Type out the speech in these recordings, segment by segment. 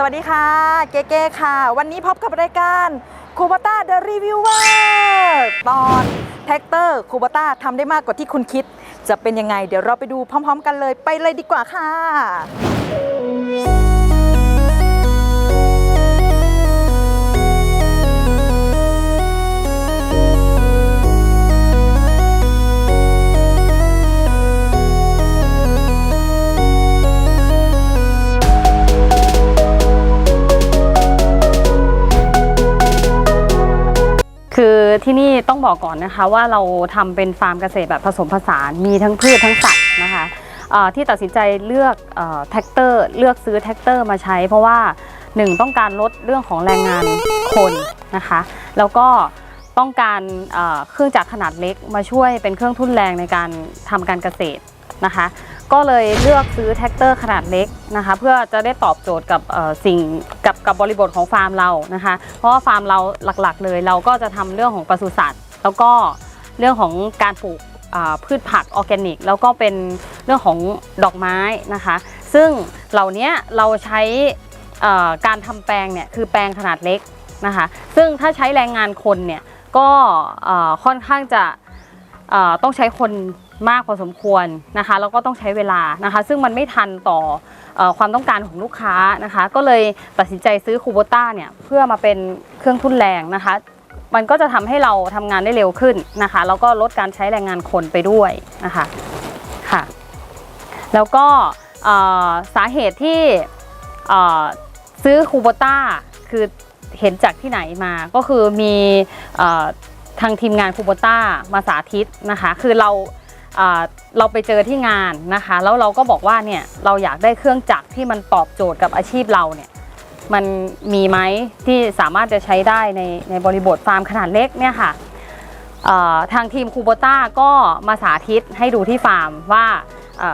สวัสดีค่ะ เก๋ๆค่ะ วันนี้พบกับรายการคูบาต้าเดอะรีวิวเวอร์ตอนแท็กเตอร์คูบาต้าทำได้มากกว่าที่คุณคิด จะเป็นยังไง เดี๋ยวเราไปดูพร้อม ๆ กันเลยไปเลยดีกว่าค่ะ ที่นี่ต้องบอกก่อนนะคะว่าเราทำเป็นฟาร์มเกษตรแบบผสมผสานมีทั้งพืชทั้งสัตว์นะคะที่ตัดสินใจเลือกแท็กเตอร์เลือกซื้อแท็กเตอร์มาใช้ เพราะว่าหนึ่งต้องการลดเรื่องของแรงงานคนนะคะ แล้วก็ต้องการเอ่อเครื่องจักรขนาดเล็กมาช่วยเป็นเครื่องทุ่นแรงในการทำการเกษตร นะคะ ก็เลยเลือกซื้อแท็กเตอร์ขนาดเล็กนะคะ เพื่อจะได้ตอบโจทย์กับสิ่งกับกับบริบทของฟาร์มเรานะคะ เพราะว่าฟาร์มเราหลักๆ เลย เราก็จะทำเรื่องของปศุสัตว์ แล้วก็เรื่องของการปลูกพืชผักออร์แกนิก แล้วก็เป็นเรื่องของดอกไม้นะคะ ซึ่งเหล่านี้เราใช้การทำแปลงเนี่ยคือแปลงขนาดเล็กนะคะ ซึ่งถ้าใช้แรงงานคนเนี่ยก็ค่อนข้างจะ ต้องใช้คนมากพอสมควรนะคะแล้วก็ต้องใช้เวลานะคะ ซึ่งมันไม่ทันต่ออความต้องการของลูกค้านะคะ ก็เลยตัดสินใจซื้อคูโบต้าเนี่ยเพื่อมาเป็นเครื่องทุ่นแรงนะคะ มันก็จะทำให้เราทำงานได้เร็วขึ้นนะคะแล้วก็ลดการใช้แรงงานคนไปด้วยนะคะค่ะ แล้วก็สาเหตุที่ซื้อคูโบต้าคือเห็นจากที่ไหนมาก็คือมีอ ทางทีมงานคูโบต้ามาสาธิตนะคะ คือเราเราไปเจอที่งานนะคะ แล้วเราก็บอกว่าเนี่ยเราอยากได้เครื่องจักรที่มันตอบโจทย์กับอาชีพเราเนี่ยมันมีไหมที่สามารถจะใช้ได้ในในบริบทฟาร์มขนาดเล็กเนี่ยค่ะทางทีมคูโบต้าก็มาสาธิตให้ดูที่ฟาร์มว่า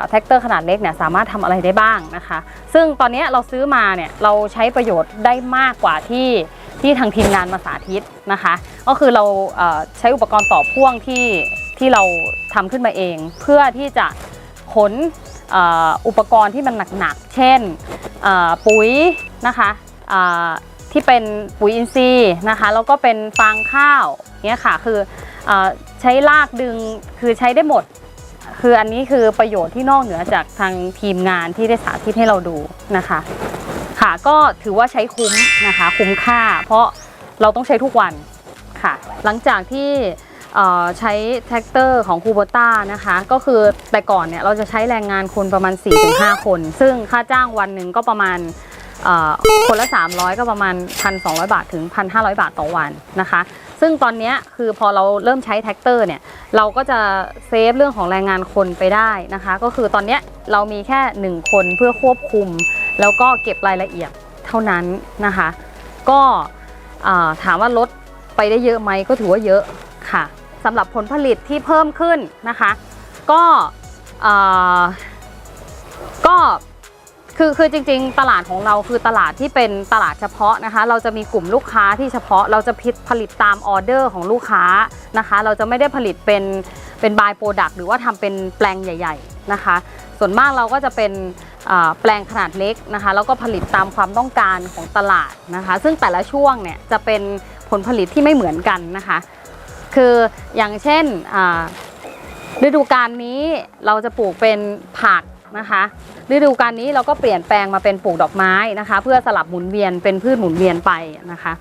แท็กเตอร์ขนาดเล็กเนี่ยสามารถทำอะไรได้บ้างนะคะ ซึ่งตอนนี้เราซื้อมาเนี่ยเราใช้ประโยชน์ได้มากกว่าที่ ที่ทางทีมงานมาสาธิตนะคะ ก็คือเราเใช้อุปกรณ์ต่อพ่วงที่ที่เราทำขึ้นมาเอง เพื่อที่จะขนอ,อุปกรณ์ที่มันหนักๆ เช่นปุ๋ยนะคะที่เป็นปุ๋ยอินทรีย์นะคะแล้วก็เป็นฟางข้าวเนี่ยค่ะคืออใช้ลากดึงคือใช้ได้หมด คืออันนี้คือประโยชน์ที่นอกเหนือจากทางทีมงานที่ได้สาธิตให้เราดูนะคะ ค่ะ ก็ถือว่าใช้คุ้มนะคะ คุ้มค่า เพราะเราต้องใช้ทุกวันค่ะ หลังจากที่ใช้แท็กเตอร์ของคูโบต้านะคะ ก็คือแต่ก่อนเนี่ยเราจะใช้แรงงานคนประมาณ 4-5 คน ซึ่งค่าจ้างวันหนึ่งก็ประมาณ คนละ 300 ก็ประมาณ 1,200 บาทถึง 1,500 บาทต่อวันนะคะ ซึ่งตอนนี้คือพอเราเริ่มใช้แท็กเตอร์เนี่ย เราก็จะเซฟเรื่องของแรงงานคนไปได้นะคะ ก็คือตอนนี้เรามีแค่ 1 คนเพื่อควบคุม แล้วก็เก็บรายละเอียดเท่านั้นนะคะ ก็ถามว่าลดไปได้เยอะไหมก็ถือว่าเยอะค่ะสำหรับผลผลิตที่เพิ่มขึ้นนะคะ ก็ก็ คือคือจริงๆ ตลาดของเราคือตลาดที่เป็นตลาดเฉพาะนะคะ เราจะมีกลุ่มลูกค้าที่เฉพาะเราจะพิผลิตตามออเดอร์ของลูกค้านะคะ เราจะไม่ได้ผลิตเป็นเป็นบายโปรดักต์หรือว่าทำเป็นแปลงใหญ่ ๆนะคะ ส่วนมากเราก็จะเป็นแปลงขนาดเล็กนะคะ แล้วก็ผลิตตามความต้องการของตลาดนะคะ ซึ่งแต่ละช่วงเนี่ยจะเป็นผลผลิตที่ไม่เหมือนกันนะคะ คืออย่างเช่นฤดูกาลนี้เราจะปลูกเป็นผัก นะคะฤดูกาลนี้เราก็เปลี่ยนแปลงมาเป็นปลูกดอกไม้นะคะ เพื่อสลับหมุนเวียนเป็นพืชหมุนเวียนไปนะคะค่ะ